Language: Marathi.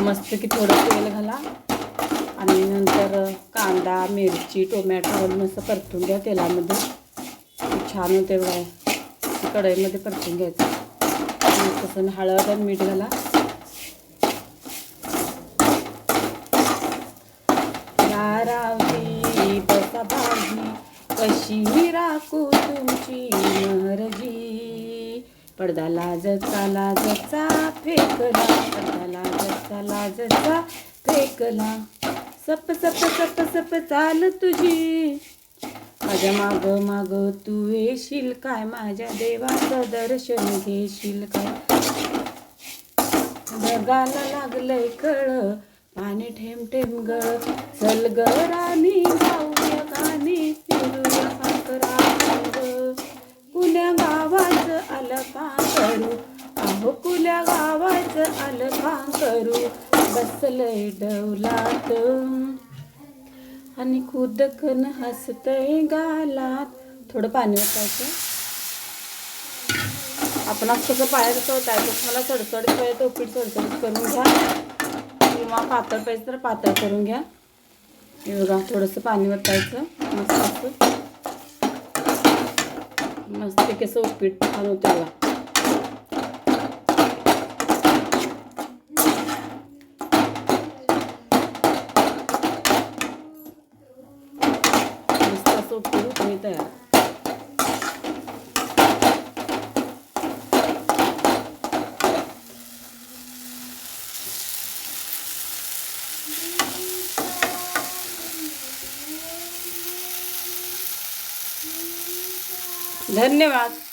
मस्त की थोडं तेल घाला. आणि नंतर कांदा मिरची टोमॅटो मस्त असं परतून घ्या तेलामध्ये. छान होते बघा. कढईमध्ये परतून घ्यायचं. तसं हळद आणि मीठ घाला. बसा भाजी कशी राखू तुमची महरजी पडदा लाजचा लाजचा फेकला पडदा लाजचा लाजचा फेकला. सप सप सप सप चाल तुझी. माझ्या माग माग तू येशील काय? माझ्या देवाचं दर्शन घेशील काय? जगाला लागलंय कळ पाणी ठेम ठेम गळ. चल ग राणी जाऊया गाणी फिरूया पाकरा ग कुल्या गावाचं आलं करू अहो कुल्या गावाचं आलं का करू. बसलंय डवलात आणि खुदकन हसतय गालात. थोडं पाणी वाटायचं आपण आज कसं बाहेर आहे मला सडसडीत पाहिजे तो पीठ सडसडीत करून घ्या. किंवा पातळ पाहिजे तर पातळ करून घ्या. बघा थोडंसं पाणी वतायचं मस्त असं. मस्त कसं उपीट छान होतं बघा मस्त असं उपीट मी तयार. धन्यवाद.